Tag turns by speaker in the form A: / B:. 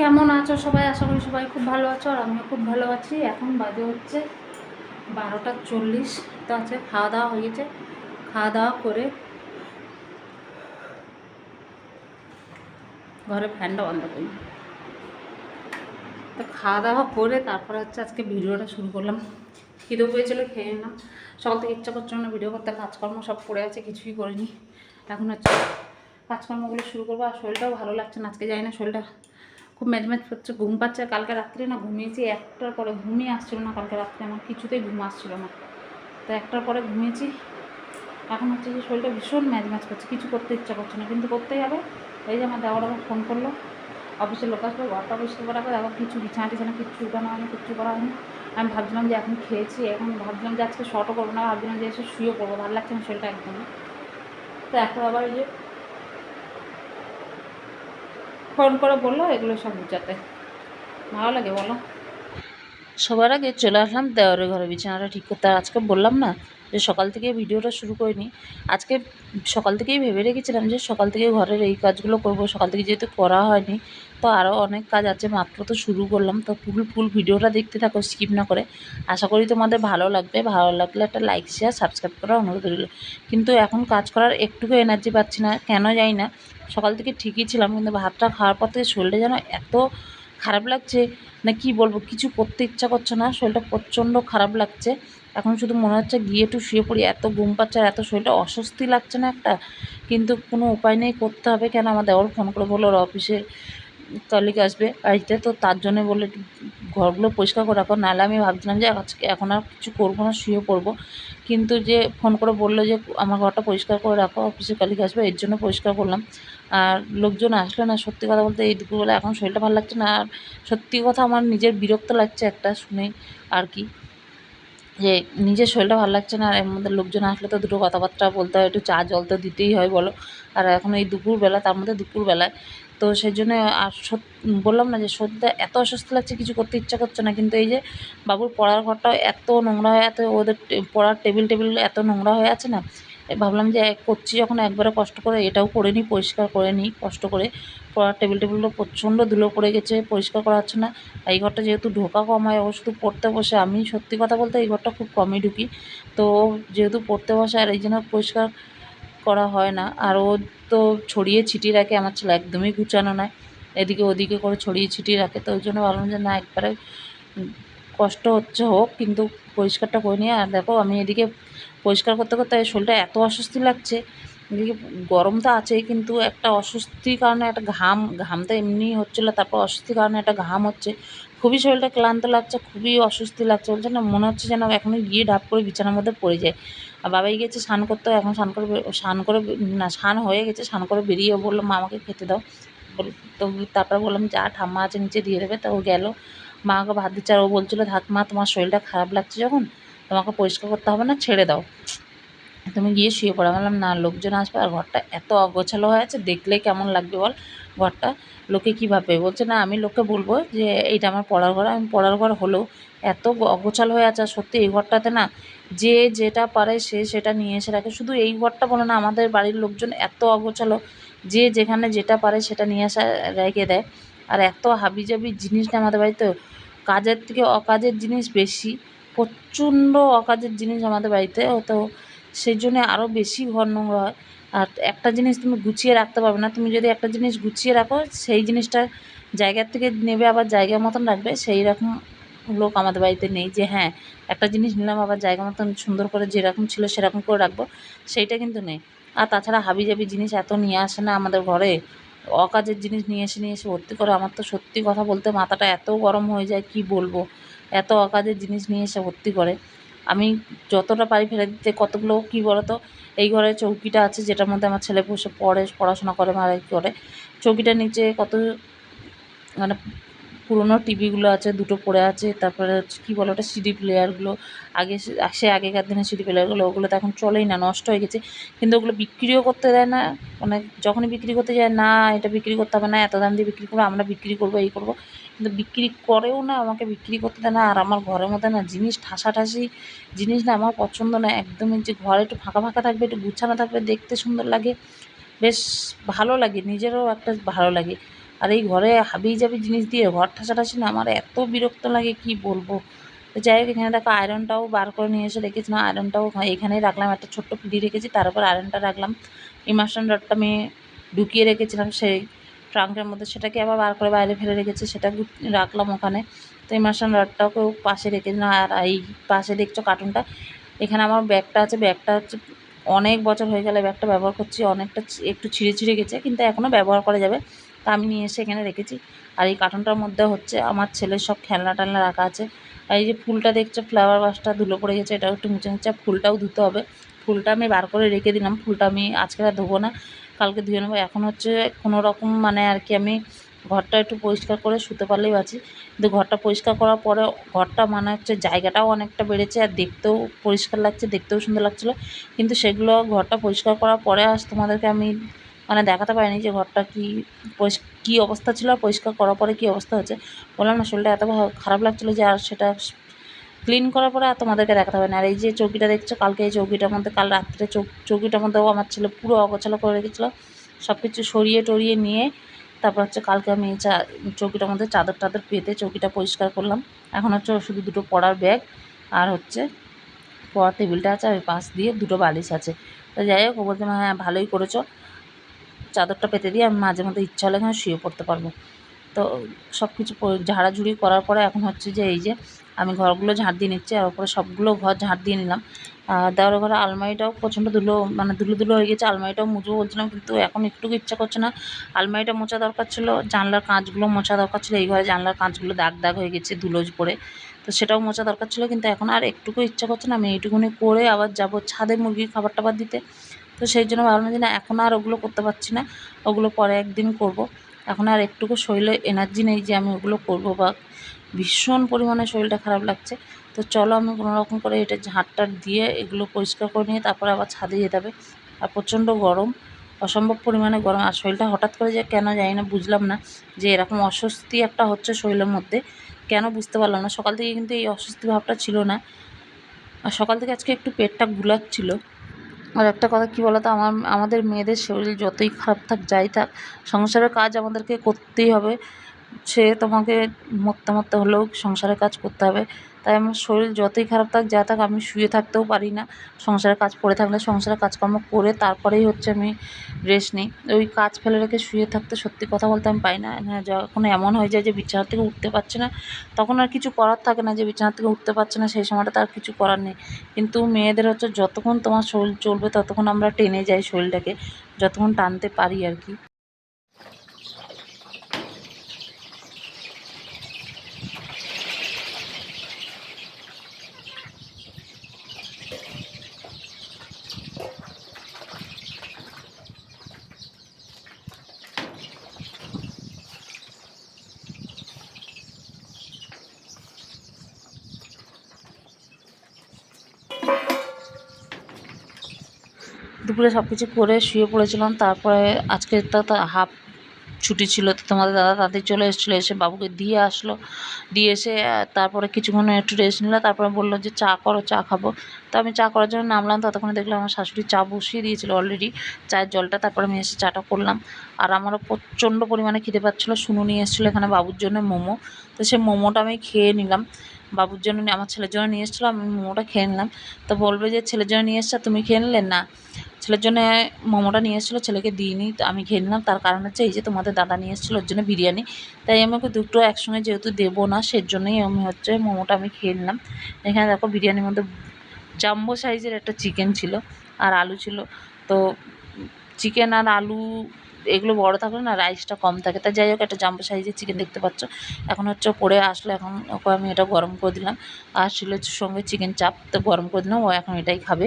A: কেমন আছো সবাই? আশা করি সবাই খুব ভালো আছো আর আমিও খুব ভালো আছি। এখন বাজে হচ্ছে বারোটা চল্লিশ। তো আছে খাওয়া দাওয়া হয়ে গেছে। খাওয়া দাওয়া করে ঘরে ফ্যানটা বন্ধ করি। তো খাওয়া দাওয়া করে তারপরে হচ্ছে আজকে ভিডিওটা শুরু করলাম। খিদেও পেয়েছিলো, খেয়ে না সকাল থেকে ইচ্ছা করছিল না ভিডিও করতে, কাজকর্ম সব পড়ে আছে, কিছুই করিনি। এখন হচ্ছে কাজকর্মগুলো শুরু করব। আর শরীরটাও ভালো লাগছে না, আজকে যাই না শরীরটা খুব ম্যাজম্যাজ করছে। ঘুম পাচ্ছে। কালকে রাত্রে না ঘুমিয়েছি, একটার পরে ঘুমিয়ে আসছিল না কালকে রাত্রে। আমার কিছুতেই ঘুম আসছিল না। তো একটার পরে ঘুমিয়েছি। এখন হচ্ছে যে শরীরটা ভীষণ ম্যাজম্যাজ করছে। কিছু করতে ইচ্ছা করছে না। কিন্তু করতেই হবে। এই যে আমার দেওয়ার আবার ফোন করল। অফিসের লোক আসবে ঘরটা পরিষ্কার করা হবে। আবার কিছু বিছানা টিছানা কিচ্ছু উঠানো হয়নি, কিচ্ছু করা হয়নি। আমি ভাবছিলাম যে এখন খেয়েছি। এখন ভাবছিলাম যে আজকে শর্টও করব না। ভাবছিলাম যে এসে শুয়েও পড়ব। ভালো লাগছে না শরীরটা একদমই। তো এখন আবার যে ফোন করে বলল, এগুলো সব বুঝাতে ভালো লাগে বলো।
B: সবার আগে চলে আসলাম দেওয়ারের ঘরে, বিছানাটা ঠিক করতে। আর আজকে বললাম না যে সকাল থেকে ভিডিওটা শুরু করিনি। আজকে সকাল থেকেই ভেবে রেখেছিলাম যে সকাল থেকে ঘরের এই কাজগুলো করব। সকাল থেকে যেহেতু করা হয়নি, তো আরও অনেক কাজ আছে। মাত্র তো শুরু করলাম। তো ফুল ফুল ভিডিওটা দেখতে থাকো, স্কিপ না করে। আশা করি তোমাদের ভালো লাগবে। ভালো লাগলে একটা লাইক শেয়ার সাবস্ক্রাইব করার অনুরোধ রইল। কিন্তু এখন কাজ করার একটুকু এনার্জি পাচ্ছি না। কেন যাই না। সকাল থেকে ঠিকই ছিলাম, কিন্তু ভাতটা খাওয়ার পর থেকে শরীরটা যেন এত খারাপ লাগছে। না কি বলব, কিছু করতে ইচ্ছা করছে না। শরীরটা প্রচণ্ড খারাপ লাগছে। এখন শুধু মনে হচ্ছে গিয়ে একটু শুয়ে পড়ি, এত ঘুম পাচ্ছে আর এত শরীরটা অস্বস্তি লাগছে না একটা। কিন্তু কোনো উপায় নেই, করতে হবে কেন? আমার দেওয়ার ফোন করে বলল, ওর অফিসে কলিগ আসবে। বাড়িতে তো তার জন্য একটু ঘরগুলো পরিষ্কার করে রাখো, নাহলে আমি ভাবছিলাম যে আজকে এখন আর কিছু করব না, শুয়ে পড়ব। কিন্তু যে ফোন করে বলল যে, আমার ঘরটা পরিষ্কার করে রাখো, অফিসে কলিগ আসবে, এর জন্য পরিষ্কার করলাম। আর লোকজন আসলো না, সত্যি কথা বলতে এই দুপুরবেলা এখন শরীরটা ভালো লাগছে না। আর সত্যি কথা, আমার নিজের বিরক্ত লাগছে একটা শুনে আর কি। যে নিজের শরীরটা ভালো লাগছে না, আর এর মধ্যে লোকজন আসলে তো দুটো কথাবার্তা বলতে হয়, একটু চা জল তো দিতেই হয় বলো। আর এখন এই দুপুরবেলা, তার মধ্যে দুপুরবেলায়। তো সেই জন্য আর বললাম না যে সত্যি এত অসুস্থ লাগছে, কিছু করতে ইচ্ছা করছে না। কিন্তু এই যে বাবুর পড়ার ঘরটাও এত নোংরা হয়ে এত ওদের পড়ার টেবিল টেবিল এত নোংরা হয়ে আছে না ভাবলাম যে করছি যখন একবারে কষ্ট করে, এটাও করে নিই, পরিষ্কার করে নিই, কষ্ট করে। পড়ার টেবিল টেবিলগুলো প্রচণ্ড ধুলো পড়ে গেছে, পরিষ্কার করা হচ্ছে না। এই ঘরটা যেহেতু ঢোকা কম হয়, ও শুধু পড়তে বসে, আমি সত্যি কথা বলতে এই ঘরটা খুব কমই ঢুকি। তো যেহেতু পড়তে বসে, আর এই জন্য পরিষ্কার করা হয় না। আর ও তো ছড়িয়ে ছিটিয়ে রাখে, আমার ছেলে একদমই গুছানো নয়। এদিকে ওদিকে করে ছড়িয়ে ছিটিয়ে রাখে। তো ওই জন্য ভাবলাম যে না, একবারে কষ্ট হচ্ছে, হোক, কিন্তু পরিষ্কারটা করে নিয়ে, আর দেখো, আমি এদিকে পরিষ্কার করতে করতে শরীরটা এত অস্বস্তি লাগছে। এদিকে গরম তো আছেই, কিন্তু একটা অস্বস্তির কারণে একটা ঘাম ঘাম তো এমনি হচ্ছিল, তারপর অস্বস্তির কারণে একটা ঘাম হচ্ছে। খুবই শরীরটা ক্লান্ত লাগছে, খুবই অস্বস্তি লাগছে, বলছে না, মনে হচ্ছে যেন এখনই গিয়ে ডাব করে বিছানার মধ্যে পড়ে যায়। আর বাবাই গেছে স্নান করতে, এখন স্নান করে স্নান করে, না, স্নান হয়ে গেছে, স্নান করে বেরিয়ে বলল, মা, আমাকে খেতে দাও। তো তারপরে বললাম, যা, ঠাম্মা আছে, নিচে দিয়ে দেবে। তো ও গেল। মা ওকে ভাত দিচ্ছে আর ও বলছিলো, ধাত মা, তোমার শরীরটা খারাপ লাগছে যখন, তোমাকে পরিষ্কার করতে হবে না, ছেড়ে দাও। তুমি গিয়ে শুয়ে পড়ো। বললাম, না, লোকজন আসবে আর ঘরটা এত অগোছালো হয়ে আছে, দেখলে কেমন লাগবে বল ঘরটা? লোকে কী ভাববে? বলছে, না, আমি লোককে বলব যে, এইটা আমার পড়ার ঘর, আমি পড়ার ঘর হলেও এত অগোছালো হয়ে আছে আর সত্যি এই ঘরটাতে না, যে যেটা পারে সে সেটা নিয়ে এসে রাখে। শুধু এই ঘরটা বলে না, আমাদের বাড়ির লোকজন এত অগোছালো, যে যেখানে যেটা পারে সেটা নিয়ে আসা রেখে দেয়। আর এত হাবিজাবি জিনিস না আমাদের বাড়িতে, কাজের থেকে অকাজের জিনিস বেশি, প্রচণ্ড অকাজের জিনিস আমাদের বাড়িতে, তো সেই জন্য আরও বেশি ঘর নোংরা হয়। আর একটা জিনিস তুমি গুছিয়ে রাখতে পারবে না, তুমি যদি একটা জিনিস গুছিয়ে রাখো, সেই জিনিসটা জায়গার থেকে নেবে আবার জায়গার মতন রাখবে, সেই রকম লোক আমাদের বাড়িতে নেই যে হ্যাঁ একটা জিনিস নিলাম আবার জায়গা মতন সুন্দর করে যেরকম ছিল সেরকম করে রাখব, সেইটা কিন্তু নেই। আর তাছাড়া হাবিজাবি জিনিস এত নিয়ে আসে না আমাদের ঘরে অকাজের জিনিস নিয়ে এসে নিয়ে এসে ভর্তি করে। আমার তো সত্যি কথা বলতে মাথাটা এত গরম হয়ে যায়, কি বলব? এত অকাজের জিনিস নিয়ে এসে ভর্তি করে। আমি যতটা পারি ফেলে দিতে, কতগুলো কি বলতো? এই ঘরে চৌকিটা আছে, যেটার মধ্যে আমার ছেলে বসে পড়ে, পড়াশোনা করে মারা করে। চৌকিটার নিচে কত মানে পুরোনো টিভিগুলো আছে, দুটো পড়ে আছে, তারপরে কী বলো ওটা সিডি প্লেয়ারগুলো আগে সে- আগেকার দিনের সিডি প্লেয়ারগুলো ওগুলো তো এখন চলেই না, নষ্ট হয়ে গেছে। কিন্তু ওগুলো বিক্রিও করতে দেয় না মানে যখনই বিক্রি করতে যায়, না, এটা বিক্রি করতে হবে না, এত দাম দিয়ে বিক্রি করব, আমরা বিক্রি করব, এই করব। কিন্তু বিক্রি করেও না, আমাকে বিক্রি করতে দেয় না, আর আমার ঘরের মধ্যে না জিনিস ঠাসাঠাসি, জিনিস না আমার পছন্দ না, একদমই যে ঘরে একটু ফাঁকা ফাঁকা থাকবে, একটু গুছানো থাকবে, দেখতে সুন্দর লাগে, বেশ ভালো লাগে, নিজেরও একটা ভালো লাগে। আর এই ঘরে হাবি জাবি জিনিস দিয়ে ঘর ঠাসাঠাসি না, আমার এত বিরক্ত লাগে, কি বলব? তো যাই হোক, এখানে দেখো আয়রনটাও বার করে নিয়ে এসে রেখেছিলাম আয়রনটাও এখানেই রাখলাম, একটা ছোট্ট পিডি রেখেছি তার উপর আয়রনটা রাখলাম ইমার্শন রডটা আমি ঢুকিয়ে রেখেছিলাম, সেই ট্রাঙ্কের মধ্যে, সেটাকে আবার বার করে বাইরে ফেলে রেখেছি, সেটা রাখলাম ওখানে। তো ইমার্শন রডটাকেও পাশে রেখেছিলাম, আর এই পাশে দেখছ কার্টুনটা এখানে আমার ব্যাগটা আছে, ব্যাগটা হচ্ছে অনেক বছর হয়ে গেলে ব্যাগটা ব্যবহার করছি, অনেকটা একটু ছিঁড়ে ছিঁড়ে গেছে, কিন্তু এখনও ব্যবহার করা যাবে। তা আমি নিয়ে এসে এখানে রেখেছি। আর এই কার্টুনটার মধ্যে হচ্ছে আমার ছেলের সব খেলনা টেলনা রাখা আছে। আর এই যে ফুলটা দেখছ ফ্লাওয়ার বাসটা ধুলো পড়ে গেছে, এটাও একটু মুছে নিচ্ছে। ফুলটাও ধুতে হবে। ফুলটা আমি বার করে রেখে দিলাম। ফুলটা আমি আজকে আর ধোবো না, কালকে ধুয়ে নেব। এখন হচ্ছে কোনো রকম মানে আর কি আমি ঘরটা একটু পরিষ্কার করে শুতে পারলেই আছি কিন্তু ঘরটা পরিষ্কার করার পরে ঘরটা মানে হচ্ছে জায়গাটাও অনেকটা বেড়েছে, আর দেখতেও পরিষ্কার লাগছে, দেখতেও সুন্দর লাগছিল। কিন্তু সেগুলো ঘরটা পরিষ্কার করার পরে আজ তোমাদেরকে আমি মানে দেখাতে পারিনি যে ঘরটা কি কী অবস্থা ছিল আর পরিষ্কার করার পরে কী অবস্থা হচ্ছে বললাম, না, শরীরটা এত খারাপ লাগছিল যে আর সেটা ক্লিন করার পরে আর তোমাদেরকে দেখাতে হবে না। আর এই যে চৌকিটা দেখছ, কালকে এই চৌকিটার মধ্যে, কাল রাত্রে চৌকিটার মধ্যেও আমার ছেলে পুরো অগোছালো করে রেখেছিলো। সব কিছু সরিয়ে টরিয়ে নিয়ে, তারপর হচ্ছে কালকে আমি এই চা, চৌকিটার মধ্যে চাদর টাদর পেতে চৌকিটা পরিষ্কার করলাম। এখন হচ্ছে শুধু দুটো পড়ার ব্যাগ আর হচ্ছে পড়ার টেবিলটা আছে আর পাশ দিয়ে দুটো বালিশ আছে। তো যাই হোক বলতে হ্যাঁ ভালোই করেছ। চাদরটা পেতে দিয়ে আমি মাঝে মধ্যে ইচ্ছা হলে এখানে শুয়ে পড়তে পারব। তো সব কিছু ঝাড়াঝুড়ি করার পরে এখন হচ্ছে যে এই যে আমি ঘরগুলো ঝাড় দিয়ে নিচ্ছি, আর ওপরে সবগুলো ঘর ঝাড় দিয়ে নিলাম। দেওয়ার ঘরে আলমারিটাও প্রচণ্ড ধুলো মানে ধুলো ধুলো হয়ে গেছে, আলমারিটাও মুছবো বলছিলাম, কিন্তু এখন একটু ইচ্ছা করছে না। আলমারিটা মোছা দরকার ছিল, জানলার কাঁচগুলো মোছা দরকার ছিল, এই ঘরে জানলার কাঁচগুলো দাগ দাগ হয়ে গেছে, ধুলো পড়ে। তো সেটাও মোছা দরকার ছিল, কিন্তু এখন আর একটুকু ইচ্ছা করছে না, আমি এইটুকুনি করে আবার যাব ছাদে মুরগির খাবার টাবার দিতে। তো সেই জন্য ভাবলাম যে না, এখন আর ওগুলো করতে পারছি না, ওগুলো পরে একদিন করব। এখন আর একটুকু শরীরে এনার্জি নেই যে আমি ওগুলো করব বা ভীষণ পরিমাণে শরীরটা খারাপ লাগছে। তো চলো আমি কোনো রকম করে এটা ঝাঁটটার দিয়ে এগুলো পরিষ্কার করে নিয়ে তারপরে আবার ছাদে যেতে হবে। আর প্রচণ্ড গরম, অসম্ভব পরিমাণে গরম। আর শরীরটা হঠাৎ করে যে কেন জানি না, বুঝলাম না যে এরকম অস্বস্তি একটা হচ্ছে শরীরের মধ্যে। কেন বুঝতে পারলাম না। সকাল থেকে কিন্তু এই অস্বস্তি ভাবটা ছিল না। আর সকাল থেকে আজকে একটু পেটটা গুলাচ্ছিল আর একটা কথা কী বলতো? আমার, আমাদের মেয়েদের শরীর যতই খারাপ থাক, যাই থাক, সংসারের কাজ আমাদেরকে করতেই হবে। সে তোমাকে মরতে মরতে হলেও সংসারের কাজ করতে হবে। তাই আমার শরীর যতই খারাপ থাক, যা থাক, আমি শুয়ে থাকতেও পারি না। সংসারের কাজ পড়ে থাকলে সংসারের কাজকর্ম করে তারপরেই হচ্ছে আমি রেস্ট নিই। ওই কাজ ফেলে রেখে শুয়ে থাকতে সত্যি কথা বলতে আমি পাই না। হ্যাঁ যখন এমন হয়ে যায় যে বিছানা থেকে উঠতে পারছে না, তখন আর কিছু করার থাকে না যে বিছানা থেকে উঠতে পারছে না, সেই সময়টা তার কিছু করার নেই। কিন্তু মেয়েদের হচ্ছে যতক্ষণ তোমার শরীর চলবে, ততক্ষণ আমরা টেনে যাই শরীরটাকে, যতক্ষণ টানতে পারি আর কি। দুপুরে সব কিছু করে শুয়ে পড়েছিলাম। তারপরে আজকে তো হাফ ছুটি ছিল, তো তোমাদের দাদা তাদের চলে এসেছিল, এসে বাবুকে দিয়ে আসলো। দিয়ে এসে তারপরে কিছুক্ষণ একটু রেস্ট নিল, তারপরে বলল যে চা করো, চা খাব। তো আমি চা করার জন্য নামলাম, ততক্ষণে দেখলাম আমার শাশুড়ি চা বসিয়ে দিয়েছিল অলরেডি চায়ের জলটা। তারপরে আমি এসে চাটা করলাম। আর আমারও প্রচণ্ড পরিমাণে খিদে পাচ্ছিলো, শুনু নিয়ে এসেছিল এখানে বাবুর জন্য মোমো। তো সে মোমোটা আমি খেয়ে নিলাম। বাবুর জন্য নিয়ে- আমার ছেলের জন্য নিয়ে এসেছিল, আমি মোমোটা খেয়ে নিলাম। তো বলবে যে, ছেলের জন্য নিয়ে এসছো, তুমি খেয়ে নিলে? না। ছেলের জন্য মোমোটা নিয়ে এসেছিল, ছেলেকে দিইনি, তো আমি খেয়ে নিলাম। তার কারণ হচ্ছে এই যে তোমাদের দাদা নিয়ে এসেছিল, ওর জন্য বিরিয়ানি। তাই আমাকে দুটো একসঙ্গে যেহেতু দেবো না সের জন্যই আমি হচ্ছে মোমোটা আমি খেয়ে নিলাম। এখানে দেখো বিরিয়ানির মধ্যে জাম্বো সাইজের একটা চিকেন ছিল আর আলু ছিল। তো চিকেন আর আলু এগুলো বড় থাকলে না রাইসটা কম থাকে। তাই যাই হোক, একটা জাম্বো সাইজের চিকেন দেখতে পাচ্ছ। এখন হচ্ছে পরে আসলে, এখন ওকে আমি এটা গরম করে দিলাম। আর ছিল সঙ্গে চিকেন চাপ, তো গরম করে দিলাম, ও এখন এটাই খাবে।